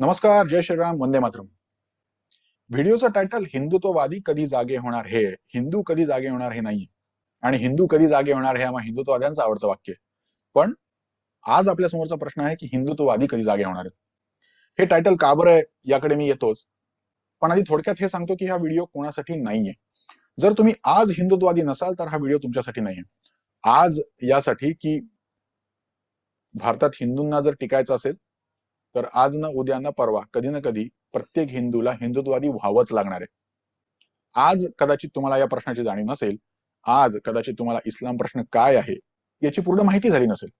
नमस्कार जय श्रीराम वंदे मातरम. व्हिडिओचं टायटल हिंदुत्ववादी कधी जागे होणार हे हिंदू कधी जागे होणार हे नाहीये. आणि हिंदू कधी जागे होणार हे आम्हा हिंदुत्ववाद्यांचं आवडतं वाक्य पण आज आपल्या समोरचा प्रश्न आहे की हिंदुत्ववादी कधी जागे होणार आहेत? हे टायटल का बरं आहे? याकडे मी येतोच. पण आधी थोडक्यात हे सांगतो की हा व्हिडिओ कोणासाठी नाहीये. जर तुम्ही आज हिंदुत्ववादी नसाल तर हा व्हिडिओ तुमच्यासाठी नाहीये. आज यासाठी की भारतात हिंदूंना जर टिकायचं असेल तर आज ना उद्या ना परवा कधी ना कधी प्रत्येक हिंदूला हिंदुत्ववादी व्हावंच लागणार आहे. आज कदाचित तुम्हाला या प्रश्नाची जाणीव नसेल. आज कदाचित तुम्हाला इस्लाम प्रश्न काय आहे याची पूर्ण माहिती झाली नसेल.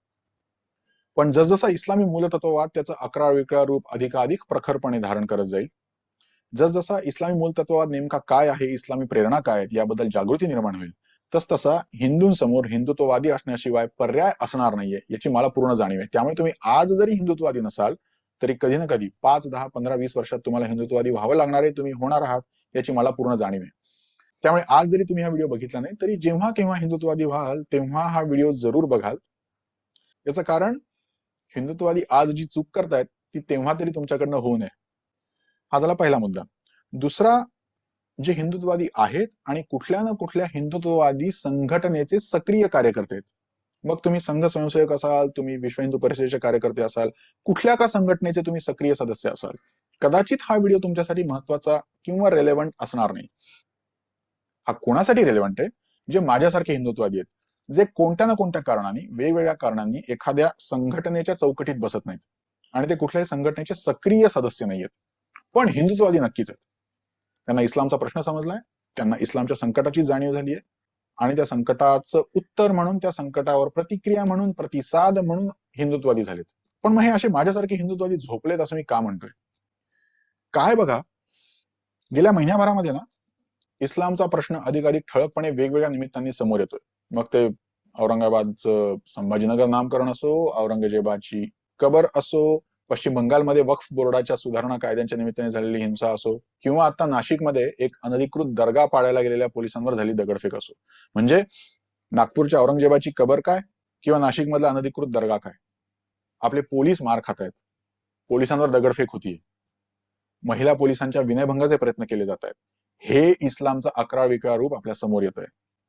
पण जसजसा इस्लामी मूलतत्ववाद त्याचं अकरा विकळा रूप अधिकाधिक प्रखरपणे धारण करत जाईल जसजसा इस्लामी मूलतत्ववाद नेमका काय आहे इस्लामी प्रेरणा काय आहेत याबद्दल जागृती निर्माण होईल तसतसा हिंदूंसमोर हिंदुत्ववादी असण्याशिवाय पर्याय असणार नाहीये याची मला पूर्ण जाणीव आहे. त्यामुळे तुम्ही आज जरी हिंदुत्ववादी नसाल तरी कधी ना कधी पाच दहा पंधरा वीस वर्षात तुम्हाला हिंदुत्ववादी व्हावं लागणार आहे तुम्ही होणार आहात याची मला पूर्ण जाणीव आहे. त्यामुळे आज जरी तुम्ही हा व्हिडिओ बघितला नाही तरी जेव्हा केव्हा हिंदुत्ववादी व्हाल तेव्हा हा व्हिडिओ जरूर बघाल. याचं कारण हिंदुत्ववादी आज जी चूक करतायत ती तेव्हा तरी तुमच्याकडनं होऊ नये. हा झाला पहिला मुद्दा. दुसरा जे हिंदुत्ववादी आहेत आणि कुठल्या ना कुठल्या हिंदुत्ववादी संघटनेचे सक्रिय कार्यकर्ते आहेत मग तुम्ही संघ स्वयंसेवक असाल तुम्ही विश्व हिंदू परिषदेचे कार्यकर्ते असाल कुठल्या का संघटनेचे तुम्ही सक्रिय सदस्य असाल? कदाचित हा व्हिडिओ तुमच्यासाठी महत्त्वाचा किंवा रेलेव्हंट असणार नाही. हा कोणासाठी रेलेव्हंट आहे? जे माझ्यासारखे हिंदुत्ववादी आहेत जे कोणत्या ना कोणत्या कारणाने वेगवेगळ्या कारणांनी एखाद्या संघटनेच्या चौकटीत बसत नाहीत. आणि ते कुठल्याही संघटनेचे सक्रिय सदस्य नाही आहेत. पण हिंदुत्ववादी नक्कीच आहेत. त्यांना इस्लामचा प्रश्न समजलाय त्यांना इस्लामच्या संकटाची जाणीव झाली आहे आणि त्या संकटाचं उत्तर म्हणून त्या संकटावर प्रतिक्रिया म्हणून प्रतिसाद म्हणून हिंदुत्ववादी झालेत. पण मग हे असे माझ्यासारखे हिंदुत्ववादी झोपलेत असं मी का म्हणतोय? काय बघा गेल्या महिन्याभरामध्ये ना इस्लामचा प्रश्न अधिकाधिक ठळकपणे वेगवेगळ्या निमित्तांनी समोर येतोय. मग ते औरंगाबादचं संभाजीनगर नामकरण असो औरंगजेबाची कबर असो पश्चिम बंगालमध्ये वक्फ बोर्डाच्या सुधारणा कायद्यांच्या निमित्ताने झालेली हिंसा असो किंवा आता नाशिकमध्ये एक अनधिकृत दर्गा पाडायला गेलेल्या पोलिसांवर झाली दगडफेक असो. म्हणजे नागपूरच्या औरंगजेबाची कबर काय किंवा नाशिकमधला अनधिकृत दर्गा काय? आपले पोलीस मार खात आहेत पोलिसांवर दगडफेक होतीये. महिला पोलिसांच्या विनयभंगाचे प्रयत्न केले जात आहेत हे इस्लामचा अकरा विकरा रूप आपल्यासमोर येतोय.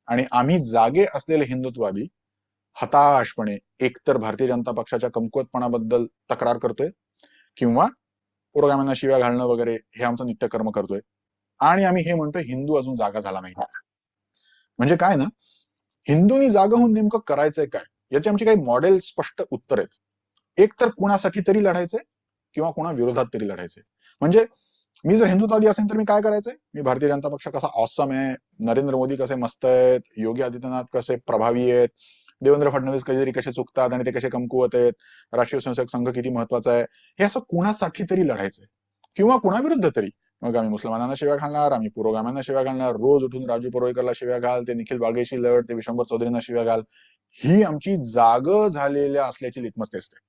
आणि आम्ही जागे असलेले हिंदुत्ववादी हताशपणे एकतर भारतीय जनता पक्षाच्या कमकुवतपणाबद्दल तक्रार करतोय किंवा पुरोगाम्यांना शिव्या घालणं वगैरे हे आमचं नित्यकर्म करतोय. आणि आम्ही हे म्हणतोय हिंदू अजून जागा झाला नाही. म्हणजे काय ना हिंदूंनी जागा होऊन नेमकं करायचंय काय? याची आमची काही मॉडेल स्पष्ट उत्तर आहेत. एक तर कुणासाठी तरी लढायचंय किंवा कुणा विरोधात तरी लढायचंय. म्हणजे मी जर हिंदुत्वादी असेल तर मी काय करायचंय? मी भारतीय जनता पक्ष कसा ऑसम आहे? नरेंद्र मोदी कसे मस्त आहेत? योगी आदित्यनाथ कसे प्रभावी आहेत? देवेंद्र फडणवीस कधीतरी कसे चुकतात आणि ते कसे कमकुवत आहेत? राष्ट्रीय स्वयंसेवक संघ किती महत्त्वाचा आहे? हे असं कुणासाठी तरी लढायचंय? किंवा कुणाविरुद्ध तरी? मग आम्ही मुसलमानांना शिव्या घालणार आम्ही पुरोगाम्यांना शिव्या घालणार रोज उठून राजू परोळेकरला शिव्या घाल ते निखिल बागेशी लढ ते विशंभर चौधरींना शिव्या घाल. ही आमची जाग झालेल्या असल्याची लिटमस टेस्ट आहे.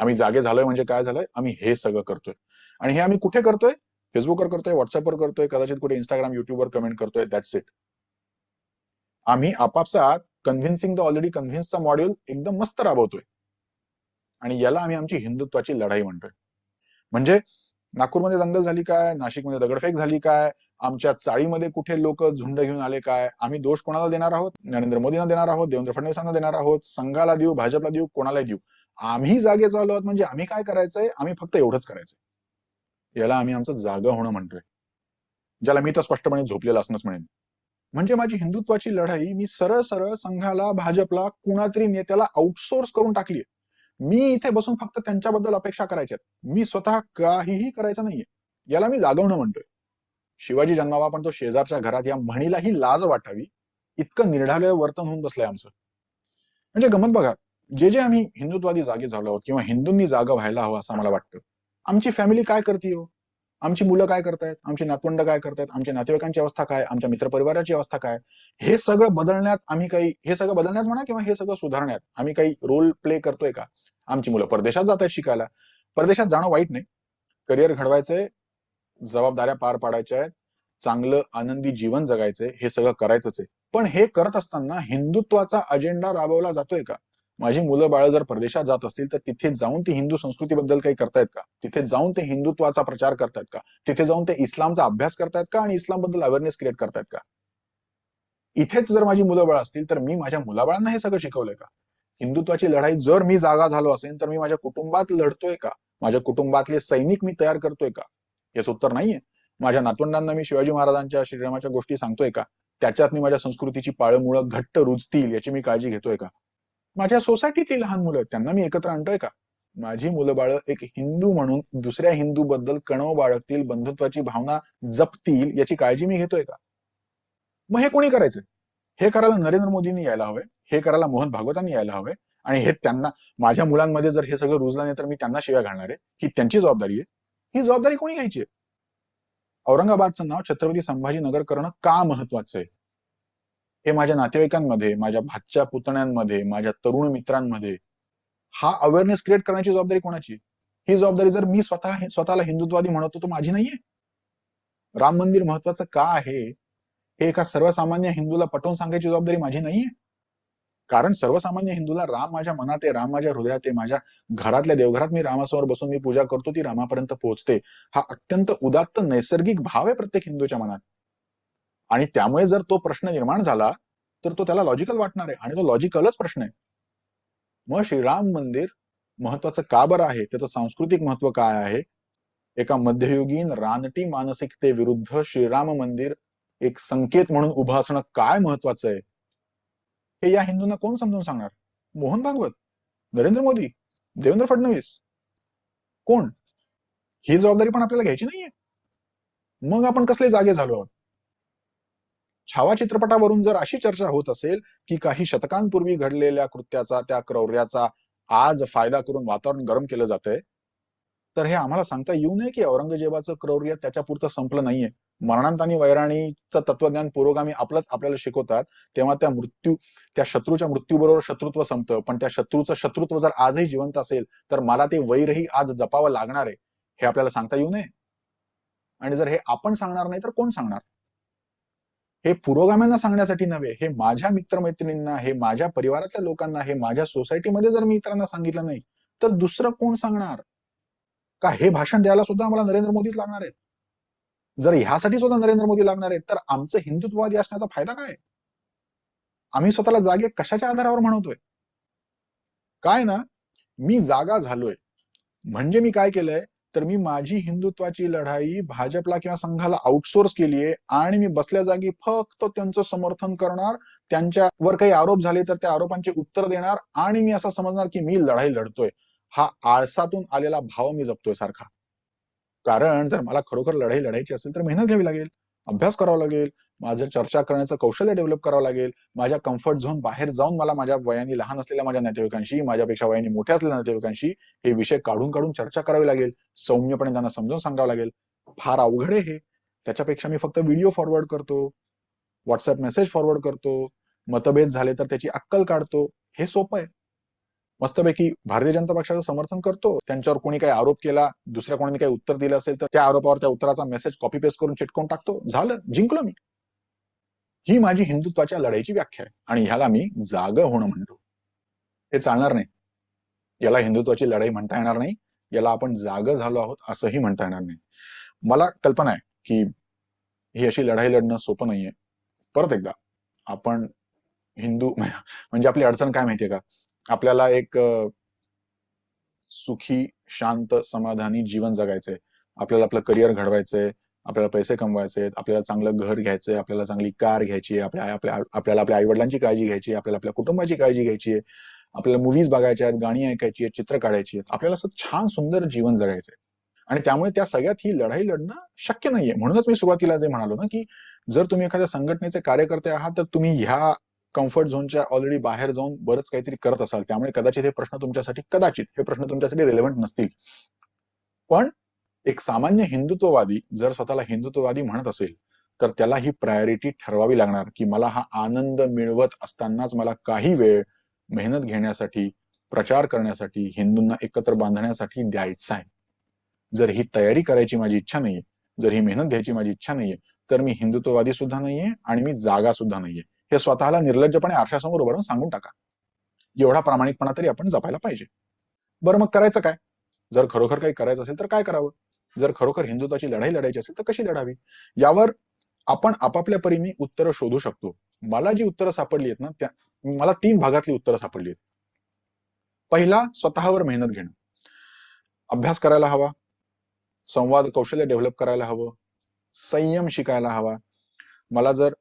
आम्ही जागे झालोय म्हणजे काय झालंय? आम्ही हे सगळं करतोय. आणि हे आम्ही कुठे करतोय? फेसबुकवर करतोय व्हॉट्सअपवर करतोय कदाचित कुठे इंस्टाग्राम युट्यूबवर कमेंट करतोय दॅट्स इट आम्ही आपापसात कन्व्हिन्सिंग द ऑलरेडी कन्व्हिन्सचा मॉड्यूल एकदम मस्त राबवतोय. आणि याला आम्ही आमची हिंदुत्वाची लढाई म्हणतोय. म्हणजे नागपूरमध्ये दंगल झाली काय? नाशिकमध्ये दगडफेक झाली काय? आमच्या चाळीमध्ये कुठे लोक झुंड घेऊन आले काय? आम्ही दोष कोणाला देणार आहोत? नरेंद्र मोदींना देणार आहोत? देवेंद्र फडणवीसांना देणार आहोत? संघाला देऊ? भाजपला देऊ? कोणालाही देऊ? आम्ही जागे चालू आहोत. म्हणजे आम्ही काय करायचंय? आम्ही फक्त एवढंच करायचंय. याला आम्ही आमचं जागा होणं म्हणतोय. ज्याला मी तर स्पष्टपणे झोपलेलं असणंच म्हणेन. म्हणजे माझी हिंदुत्वाची लढाई मी सरळ सरळ संघाला भाजपला कुणातरी नेत्याला आउटसोर्स करून टाकली मी इथे बसून फक्त त्यांच्याबद्दल अपेक्षा करायच्यात. मी स्वतः काहीही करायचं नाहीये. याला मी जागवणं म्हणतोय. शिवाजी जन्मावा पण तो शेजारच्या घरात या म्हणीलाही लाज वाटावी. इतकं निर्ढालय वर्तन होऊन बसलंय आमचं. म्हणजे गमत बघा जे जे आम्ही हिंदुत्वादी जागे झालो आहोत किंवा हिंदूंनी जागा व्हायला हवं असं मला वाटतं. आमची फॅमिली काय करते हो? आमची मुलं काय करतायत? आमची नातवंड काय करतायत? आमच्या नातेवाईकांची अवस्था काय? आमच्या मित्रपरिवाराची अवस्था काय? हे सगळं बदलण्यात आम्ही काही हे सगळं बदलण्यात म्हणा किंवा हे सगळं सुधारण्यात आम्ही काही रोल प्ले करतोय का? आमची मुलं परदेशात जात आहेत शिकायला. परदेशात जाणं वाईट नाही. करिअर घडवायचंय जबाबदाऱ्या पार पाडायच्या आहेत चांगलं आनंदी जीवन जगायचंय हे सगळं करायचंच आहे. पण हे करत असताना हिंदुत्वाचा अजेंडा राबवला जातोय का? माझी मुलं बाळ जर परदेशात जात असतील तर तिथे जाऊन ती हिंदू संस्कृतीबद्दल काही करतायत का? तिथे जाऊन ते हिंदुत्वाचा प्रचार करतायत का? तिथे जाऊन ते इस्लामचा अभ्यास करतायत का? आणि इस्लामबद्दल अवेअरनेस क्रिएट करतायत का? इथेच जर माझी मुलं बाळ असतील तर मी माझ्या मुलाबाळांना हे सगळं शिकवलंय का? हिंदुत्वाची लढाई जर मी जागा झालो असेल तर मी माझ्या कुटुंबात लढतोय का? माझ्या कुटुंबातले सैनिक मी तयार करतोय का? याचं उत्तर नाहीये. माझ्या नातवंडांना मी शिवाजी महाराजांच्या श्रीरामाच्या गोष्टी सांगतोय का? त्याच्यात मी माझ्या संस्कृतीची पाळमुळं घट्ट रुजतील याची मी काळजी घेतोय का? माझ्या सोसायटीतली लहान मुलं त्यांना मी एकत्र आणतोय का? माझी मुलं बाळ एक हिंदू म्हणून दुसऱ्या हिंदू बद्दल कणव बाळगतील बंधुत्वाची भावना जपतील याची काळजी मी घेतोय का? मग हे कोणी करायचं? हे करायला नरेंद्र मोदींनी यायला हवंय हे करायला मोहन भागवतांनी यायला हवंय आणि हे त्यांना माझ्या मुलांमध्ये जर हे सगळं रुजलं नाही तर मी त्यांना शिव्या घालणार आहे. ही त्यांची जबाबदारी आहे. ही जबाबदारी कोणी घ्यायची आहे? औरंगाबादचं नाव छत्रपती संभाजीनगर करणं का महत्वाचं आहे? हे माझ्या नातेवाईकांमध्ये माझ्या भाच्या पुतण्यांमध्ये माझ्या तरुण मित्रांमध्ये हा अवेअरनेस क्रिएट करण्याची जबाबदारी कोणाची? ही जबाबदारी जर मी स्वतः स्वतःला हिंदुत्वादी म्हणतो तर माझी नाहीये. राम मंदिर महत्वाचं का आहे? हे एका सर्वसामान्य हिंदूला पटवून सांगायची जबाबदारी माझी नाहीये. कारण सर्वसामान्य हिंदूला राम माझ्या मनात आहे राम माझ्या हृदयात आहे माझ्या घरातल्या देवघरात मी रामासमोर बसून मी पूजा करतो ती रामापर्यंत पोहोचते. हा अत्यंत उदात्त नैसर्गिक भाव आहे प्रत्येक हिंदूच्या मनात. आणि त्यामुळे जर तो प्रश्न निर्माण झाला तर तो त्याला लॉजिकल वाटणार आहे. आणि तो लॉजिकलच प्रश्न आहे. मग श्रीराम मंदिर महत्वाचं का बरं आहे? त्याचं सांस्कृतिक महत्त्व काय आहे? एका मध्ययुगीन रानटी मानसिकतेविरुद्ध श्रीराम मंदिर एक संकेत म्हणून उभं असणं काय महत्वाचं आहे? हे या हिंदूंना कोण समजून सांगणार? मोहन भागवत नरेंद्र मोदी देवेंद्र फडणवीस. कोण? ही जबाबदारी पण आपल्याला घ्यायची नाहीये. मग आपण कसले जागे झालो आहोत? छावा चित्रपटावरून जर अशी चर्चा होत असेल की काही शतकांपूर्वी घडलेल्या कृत्याचा त्या क्रौर्याचा आज फायदा करून वातावरण गरम केलं जातंय तर हे आम्हाला सांगता येऊ नये की औरंगजेबाचं क्रौर्य त्याच्या पुरतं संपलं नाहीये. मरणांत आणि वैराणीचं तत्वज्ञान पुरोगामी आपलंच आपल्याला शिकवतात. तेव्हा त्या मृत्यू त्या शत्रूच्या मृत्यूबरोबर शत्रुत्व संपतं. पण त्या शत्रूचं शत्रुत्व जर आजही जिवंत असेल तर मला ते वैरही आज जपावं लागणार आहे हे आपल्याला सांगता येऊ नये. आणि जर हे आपण सांगणार नाही तर कोण सांगणार? हे पुरोगाम्यांना सांगण्यासाठी नव्हे हे माझ्या मित्रमैत्रिणींना हे माझ्या परिवारातल्या लोकांना हे माझ्या सोसायटीमध्ये जर मी इतरांना सांगितलं नाही तर दुसरं कोण सांगणार? का हे भाषण द्यायला सुद्धा आम्हाला नरेंद्र मोदीच लागणार आहेत? जर ह्यासाठी सुद्धा नरेंद्र मोदी लागणार आहेत तर आमचं हिंदुत्ववादी असण्याचा फायदा काय? आम्ही स्वतःला जागे कशाच्या आधारावर म्हणतोय? काय ना मी जागा झालोय. म्हणजे मी काय केलंय? तर मी माझी हिंदुत्वाची लढाई भाजपला किंवा संघाला आउटसोर्स केली आहे आणि मी बसल्या जागी फक्त त्यांचं समर्थन करणार त्यांच्यावर काही आरोप झाले तर त्या आरोपांचे उत्तर देणार आणि मी असं समजणार की मी लढाई लढतोय. हा आळसातून आलेला भाव मी जपतोय सारखा. कारण जर मला खरोखर लढाई लढायची असेल तर मेहनत घ्यावी लागेल अभ्यास करावा लागेल माझं चर्चा करण्याचं कौशल्य डेव्हलप करावं लागेल. माझ्या कम्फर्ट झोन बाहेर जाऊन मला माझ्या वयाने लहान असलेल्या माझ्या नातेवाईकांशी माझ्यापेक्षा वयाने मोठ्या असलेल्या नातेवाईकांशी हे विषय काढून काढून चर्चा करावी लागेल. सौम्यपणे त्यांना समजून सांगावं लागेल. फार अवघड आहे हे. त्याच्यापेक्षा मी फक्त व्हिडिओ फॉरवर्ड करतो. व्हॉट्सअप मेसेज फॉरवर्ड करतो. मतभेद झाले तर त्याची अक्कल काढतो. हे सोपं आहे. मस्तपैकी भारतीय जनता पक्षाचं समर्थन करतो. त्यांच्यावर कोणी काही आरोप केला दुसऱ्या कोणी काही उत्तर दिलं असेल तर त्या आरोपावर त्या उत्तराचा मेसेज कॉपी पेस्ट करून चिटकवून टाकतो. झालं. जिंकलो मी. ही माझी हिंदुत्वाच्या लढाईची व्याख्या आहे. आणि ह्याला मी जाग होणं म्हणतो. हे चालणार नाही. याला हिंदुत्वाची लढाई म्हणता येणार नाही. याला आपण जाग झालो आहोत असंही म्हणता येणार नाही. मला कल्पना आहे की ही अशी लढाई लढणं सोपं नाहीये. परत एकदा आपण हिंदू म्हणजे आपली अडचण काय माहितीये का? आपल्याला एक सुखी शांत समाधानी जीवन जगायचंय. आपल्याला आपलं करिअर घडवायचंय. आपल्याला पैसे कमवायचे आपल्याला चांगलं घर घ्यायचंय आपल्याला चांगली कार घ्यायची आपल्या आपल्या आपल्याला आपल्या आईवडिलांची काळजी घ्यायची आपल्याला आपल्या कुटुंबाची काळजी घ्यायची आहे आपल्याला मुव्हीज बघायच्या आहेत गाणी ऐकायची आहेत चित्र काढायची आहेत आपल्याला असं छान सुंदर जीवन जगायचंय. आणि त्यामुळे त्या सगळ्यात ही लढाई लढणं शक्य नाहीये. म्हणूनच मी सुरुवातीला जे म्हणालो ना की जर तुम्ही एखाद्या संघटनेचे कार्यकर्ते आहात तर तुम्ही ह्या कम्फर्ट झोनच्या ऑलरेडी बाहेर जाऊन बरंच काहीतरी करत असाल. त्यामुळे कदाचित हे प्रश्न तुमच्यासाठी कदाचित हे प्रश्न तुमच्यासाठी रेलेव्हंट नसतील. पण एक सामान्य हिंदुत्ववादी जर स्वतःला हिंदुत्ववादी म्हणत असेल तर त्याला ही प्रायोरिटी ठरवावी लागणार की मला हा आनंद मिळवत असतानाच मला काही वेळ मेहनत घेण्यासाठी प्रचार करण्यासाठी हिंदूंना एकत्र बांधण्यासाठी द्यायचा आहे. जर ही तयारी करायची माझी इच्छा नाहीये जर ही मेहनत घ्यायची माझी इच्छा नाहीये तर मी हिंदुत्ववादी सुद्धा नाहीये आणि मी जागा सुद्धा नाहीये. हे स्वतःला निर्लज्जपणे आरशासमोर उभारून सांगून टाका. एवढा प्रामाणिकपणा तरी आपण जपायला पाहिजे. बरं मग करायचं काय? जर खरोखर काही करायचं असेल तर काय करावं? जर खरोखर हिंदुत्वाची लढाई लढायची असेल तर कशी लढावी? यावर आपण आपापल्या परीने उत्तरं शोधू शकतो. मला जी उत्तरं सापडली आहेत ना त्या मला तीन भागातली उत्तरं सापडली आहेत. पहिला स्वतःवर मेहनत घेणं. अभ्यास करायला हवा. संवाद कौशल्य डेव्हलप करायला हवं. संयम शिकायला हवा. मला जर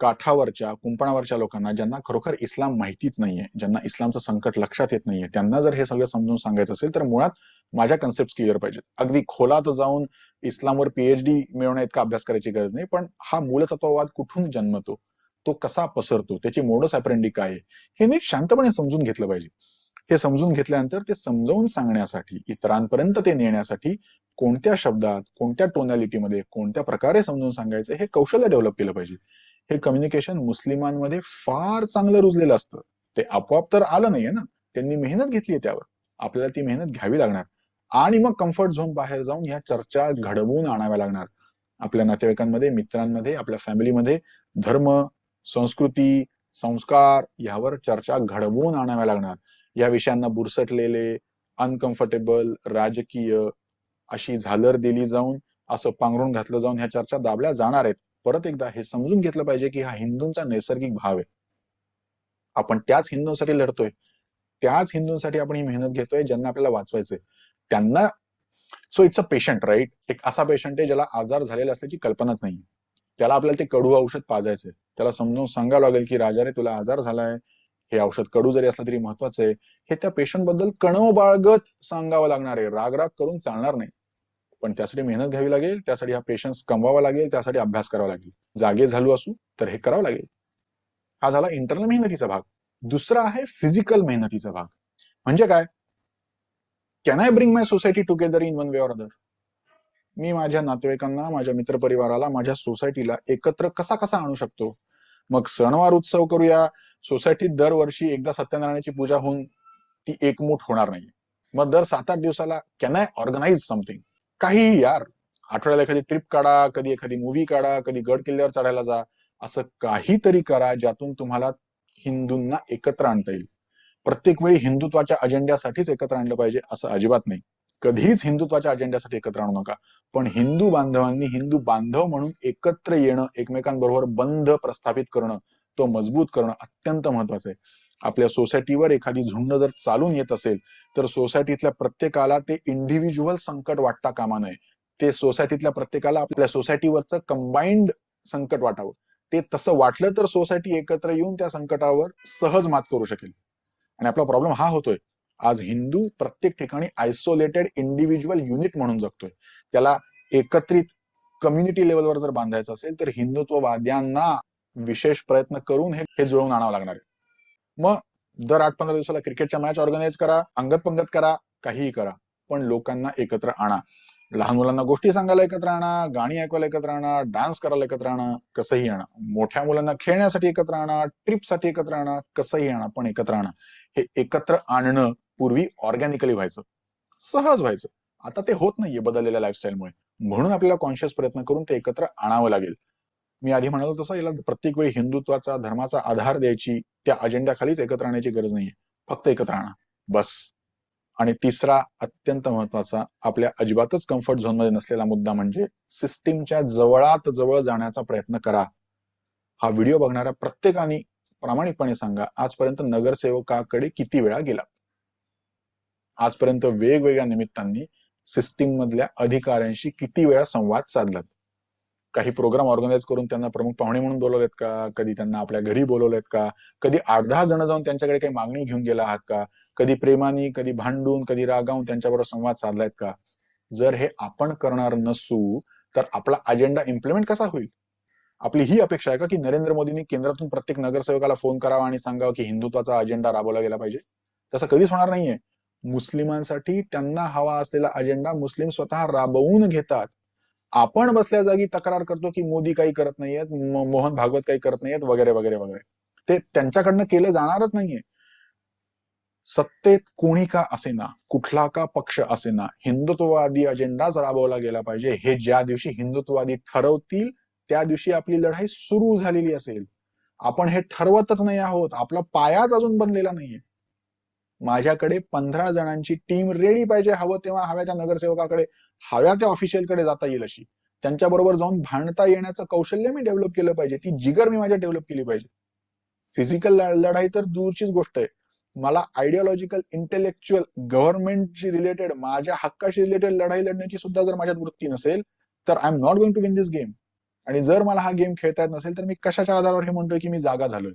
काठावरच्या कुंपणावरच्या लोकांना ज्यांना खरोखर इस्लाम माहितीच नाहीये ज्यांना इस्लामचं संकट लक्षात येत नाहीये त्यांना जर हे सगळं समजून सांगायचं असेल तर मुळात माझ्या कन्सेप्ट क्लिअर पाहिजेत. अगदी खोलात जाऊन इस्लामवर पीएचडी मिळवण्या इतका अभ्यास करायची गरज नाही पण हा मूलतत्ववाद कुठून जन्मतो? तो कसा पसरतो? त्याची मोडस अप्रेंडी काय आहे? हे नीट शांतपणे समजून घेतलं पाहिजे. हे समजून घेतल्यानंतर ते समजावून सांगण्यासाठी इतरांपर्यंत ते नेण्यासाठी कोणत्या शब्दात कोणत्या टोनॅलिटीमध्ये कोणत्या प्रकारे समजून सांगायचं हे कौशल्य डेव्हलप केलं पाहिजे. हे कम्युनिकेशन मुस्लिमांमध्ये फार चांगलं रुजलेलं असतं. ते आपोआप तर आलं नाहीये ना. त्यांनी मेहनत घेतली त्यावर. आपल्याला ती मेहनत घ्यावी लागणार. आणि मग कम्फर्ट झोन बाहेर जाऊन ह्या चर्चा घडवून आणाव्या लागणार. आपल्या नातेवाईकांमध्ये मित्रांमध्ये आपल्या फॅमिलीमध्ये धर्म संस्कृती संस्कार यावर चर्चा घडवून आणाव्या लागणार. या विषयांना बुरसटलेले अनकम्फर्टेबल राजकीय अशी झालर दिली जाऊन असं पांघरून घातलं जाऊन ह्या चर्चा दाबल्या जाणार आहेत. परत एकदा हे समजून घेतलं पाहिजे की हा हिंदूंचा नैसर्गिक भाव आहे. आपण त्याच हिंदूंसाठी लढतोय. त्याच हिंदूंसाठी आपण ही मेहनत घेतोय ज्यांना आपल्याला वाचवायचंय. त्यांना so it's a patient right एक असा पेशंट आहे ज्याला आजार झालेला असल्याची कल्पनाच नाही त्याला आपल्याला ते कडू औषध पाजायचंय. त्याला समजून सांगावं लागेल की राजा रे तुला आजार झालाय. हे औषध कडू जरी असलं तरी महत्वाचं आहे हे त्या पेशंटबद्दल कणव बाळगत सांगावं लागणार आहे. राग राग करून चालणार नाही. पण त्यासाठी मेहनत घ्यावी लागेल त्यासाठी हा पेशन्स कमवावा लागेल त्यासाठी अभ्यास करावा लागेल. जागे झालो असू तर हे करावं लागेल. हा झाला इंटरनल मेहनतीचा भाग. दुसरा आहे फिजिकल मेहनतीचा भाग. म्हणजे काय? Can I bring my society together in one way or other मी माझ्या नातेवाईकांना माझ्या मित्रपरिवाराला माझ्या सोसायटीला एकत्र कसा कसा आणू शकतो? मग सणवार उत्सव करूया. सोसायटीत दरवर्षी एकदा सत्यनारायणाची पूजा होऊन ती एकमूठ होणार नाही मग दर सात आठ दिवसाला कॅन आय ऑर्गनाईज समथिंग काहीही यार. आठवड्याला एखादी ट्रिप काढा कधी एखादी मूवी काढा कधी गड किल्ल्यावर चढायला जा. असं काहीतरी करा ज्यातून तुम्हाला हिंदूंना एकत्र आणता येईल. प्रत्येक वेळी हिंदुत्वाच्या अजेंड्यासाठीच एकत्र आणलं पाहिजे असं अजिबात नाही. कधीच हिंदुत्वाच्या अजेंड्यासाठी एकत्र आणू नका. पण हिंदू बांधवांनी हिंदू बांधव म्हणून एकत्र येणं एकमेकांबरोबर बंध प्रस्थापित करणं तो मजबूत करणं अत्यंत महत्वाचं आहे. आपल्या सोसायटीवर एखादी झुंड जर चालून येत असेल तर सोसायटीतल्या प्रत्येकाला ते इंडिव्हिज्युअल संकट वाटता कामा नये. ते सोसायटीतल्या प्रत्येकाला आपल्या सोसायटीवरचं कंबाईंड संकट वाटावं. ते तसं वाटलं तर सोसायटी एकत्र येऊन त्या संकटावर सहज मात करू शकेल. आणि आपला प्रॉब्लेम हा होतोय. आज हिंदू प्रत्येक ठिकाणी आयसोलेटेड इंडिव्हिज्युअल युनिट म्हणून जगतोय. त्याला एकत्रित कम्युनिटी लेवलवर जर बांधायचं असेल तर हिंदुत्ववाद्यांना विशेष प्रयत्न करून हे हे जुळवून आणावं लागणार आहे. मग दर आठ पंधरा दिवसाला क्रिकेटच्या मॅच ऑर्गनाईज करा अंगत पंगत करा काहीही करा. पण लोकांना एकत्र आणा. लहान मुलांना गोष्टी सांगायला एकत्र आणा गाणी ऐकायला एकत्र आणा डान्स करायला एकत्र आणा कसंही आणा. मोठ्या मुलांना खेळण्यासाठी एकत्र आणा ट्रिपसाठी एकत्र आणा कसंही आणा पण एकत्र आणा. हे एकत्र आणणं पूर्वी ऑर्गॅनिकली व्हायचं. सहज व्हायचं. आता ते होत नाहीये बदललेल्या लाईफस्टाईलमुळे म्हणून आपल्याला कॉन्शियस प्रयत्न करून ते एकत्र आणावं लागेल. मी आधी म्हणालो तसं याला प्रत्येक वेळी हिंदुत्वाचा धर्माचा आधार द्यायची त्या अजेंड्याखालीच एकत्र आणण्याची गरज नाहीये. फक्त एकत्र आणा. बस. आणि तिसरा अत्यंत महत्त्वाचा आपल्या अजिबातच कम्फर्ट झोनमध्ये नसलेला मुद्दा म्हणजे सिस्टीमच्या जवळात जवळ जाण्याचा प्रयत्न करा. हा व्हिडिओ बघणाऱ्या प्रत्येकाने प्रामाणिकपणे सांगा आजपर्यंत नगरसेवकाकडे किती वेळा गेला आजपर्यंत वेगवेगळ्या निमित्तांनी सिस्टीम मधल्या अधिकाऱ्यांशी किती वेळा संवाद साधलात? काही प्रोग्राम ऑर्गनाईज करून त्यांना प्रमुख पाहुणे म्हणून बोलवलेत का? कधी त्यांना आपल्या घरी बोलवलेत का? कधी आठ दहा जण जाऊन त्यांच्याकडे काही मागणी घेऊन गेला आहात का? कधी प्रेमाने कधी भांडून कधी रागावून त्यांच्याबरोबर संवाद साधलायत का? जर हे आपण करणार नसू तर आपला अजेंडा इम्प्लिमेंट कसा होईल? आपली ही अपेक्षा आहे का की नरेंद्र मोदींनी केंद्रातून प्रत्येक नगरसेवकाला फोन करावा आणि सांगावं की हिंदुत्वाचा अजेंडा राबवला गेला पाहिजे? तसं कधीच होणार नाहीये. मुस्लिमांसाठी त्यांना हवा असलेला अजेंडा मुस्लिम स्वतः राबवून घेतात. आपण बसल्या जागी तक्रार करतो की मोदी काही करत नाहीयेत मोहन भागवत काही करत नाहीयेत वगैरे वगैरे वगैरे. ते त्यांच्याकडनं केलं जाणारच नाहीये. सत्तेत कोणी का असेना कुठला का पक्ष असेना हिंदुत्ववादी अजेंडाच राबवला गेला पाहिजे. हे ज्या दिवशी हिंदुत्ववादी ठरवतील त्या दिवशी आपली लढाई सुरू झालेली असेल. आपण हे ठरवतच नाही आहोत. आपला पायाच अजून बनलेला नाहीये. माझ्याकडे पंधरा जणांची टीम रेडी पाहिजे हवं तेव्हा हव्या त्या नगरसेवकाकडे हव्या त्या ऑफिशियलकडे जाता येईल अशी. त्यांच्याबरोबर जाऊन भांडता येण्याचं कौशल्य मी डेव्हलप केलं पाहिजे. ती जिगर मी माझ्या डेव्हलप केली पाहिजे. फिजिकल लढाई तर दूरचीच गोष्ट आहे. मला आयडिओलॉजिकल इंटेलेक्च्युअल गव्हर्नमेंटशी रिलेटेड माझ्या हक्काशी रिलेटेड लढाई लढण्याची सुद्धा जर माझ्यात वृत्ती नसेल तर I am not going to win this game आणि जर मला हा गेम खेळता येत नसेल तर मी कशाच्या आधारावर हे म्हणतोय की मी जागा झालोय.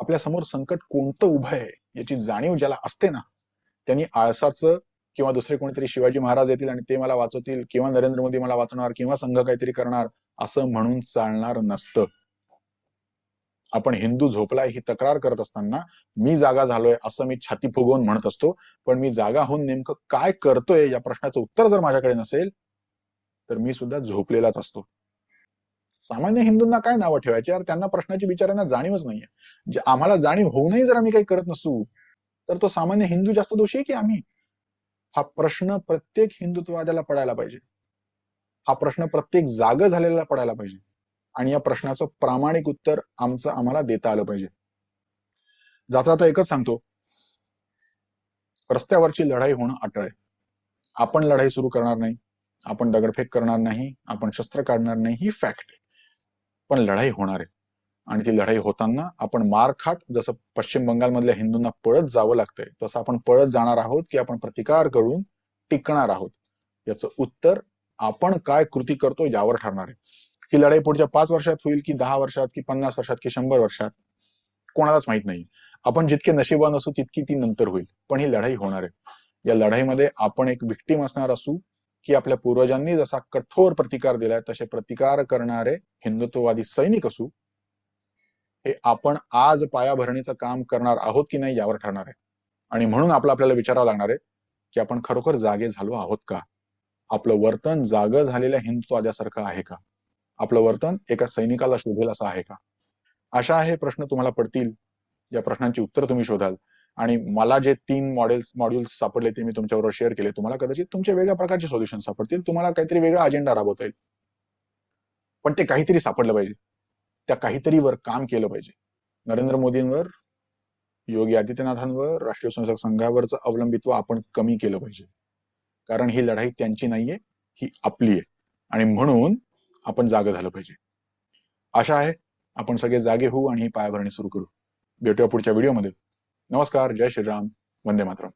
आपल्यासमोर संकट कोणतं उभं आहे याची जाणीव ज्याला असते ना त्यांनी आळसाचं किंवा दुसरे कोणीतरी शिवाजी महाराज येतील आणि ते मला वाचवतील किंवा नरेंद्र मोदी मला वाचणार किंवा संघ काहीतरी करणार असं म्हणून चालणार नसतं. आपण हिंदू झोपलाय ही तक्रार करत असताना मी जागा झालोय असं मी छाती फुगवून म्हणत असतो पण मी जागा होऊन नेमकं काय करतोय या प्रश्नाचं उत्तर जर माझ्याकडे नसेल तर मी सुद्धा झोपलेलाच असतो. सामान्य हिंदूंना काय नावं ठेवायची? यार त्यांना प्रश्नाची विचारांना जाणीवच नाहीये. जे आम्हाला जाणीव होऊनही जर आम्ही काही करत नसू तर तो सामान्य हिंदू जास्त दोषी आहे की आम्ही? हा प्रश्न प्रत्येक हिंदुत्ववाद्याला पडायला पाहिजे. हा प्रश्न प्रत्येक जाग झालेला पडायला पाहिजे. आणि या प्रश्नाचं प्रामाणिक उत्तर आमचं आम्हाला देता आलं पाहिजे. जाता जाता एकच सांगतो. रस्त्यावरची लढाई होणं अटळ आहे. आपण लढाई सुरू करणार नाही. आपण दगडफेक करणार नाही. आपण शस्त्र काढणार नाही. ही फॅक्ट आहे. पण लढाई होणार आहे. आणि ती लढाई होताना आपण मार खात जसं पश्चिम बंगालमधल्या हिंदूंना पळत जावं लागतंय तसं आपण पळत जाणार आहोत की आपण प्रतिकार करून टिकणार आहोत. याचं उत्तर आपण काय कृती करतो यावर ठरणार आहे. ही लढाई पुढच्या पाच वर्षात होईल की दहा वर्षात की पन्नास वर्षात की शंभर वर्षात? कोणालाच माहीत नाही. आपण जितके नशिबान असू तितकी ती नंतर होईल. पण ही लढाई होणार आहे. या लढाईमध्ये आपण एक विक्टीम असणार असू की आपल्या पूर्वजांनी जसा कठोर प्रतिकार दिलाय तसे प्रतिकार करणारे हिंदुत्ववादी सैनिक असू हे आपण आज पायाभरणीचं काम करणार आहोत की नाही यावर ठरणार आहे. आणि म्हणून आपलं आपल्याला विचारावं लागणार आहे की आपण खरोखर जागे झालो आहोत का? आपलं वर्तन जाग झालेल्या हिंदुत्ववाद्यासारखं आहे का? आपलं वर्तन एका सैनिकाला शोधेल असं आहे का? अशा हे प्रश्न तुम्हाला पडतील. या प्रश्नांची उत्तर तुम्ही शोधाल. आणि मला जे तीन मॉडेल्स मॉड्यूल्स सापडले ते मी तुमच्याबरोबर शेअर केले तुम्हाला कदाचित तुमच्या वेगळ्या प्रकारचे सोल्युशन सापडतील तुम्हाला काहीतरी वेगळा अजेंडा राबवता येईल. पण ते काहीतरी सापडलं पाहिजे. त्या काहीतरीवर काम केलं पाहिजे. नरेंद्र मोदींवर योगी आदित्यनाथांवर राष्ट्रीय स्वयंसेवक संघावरचं अवलंबित्व आपण कमी केलं पाहिजे. कारण ही लढाई त्यांची नाहीये ही आपली आहे. आणि म्हणून आपण जाग झालं पाहिजे. आशा आहे आपण सगळे जागे होऊ आणि ही पायाभरणी सुरू करू. भेटूया पुढच्या व्हिडिओमध्ये नमस्कार जय श्रीराम वंदे मातरम.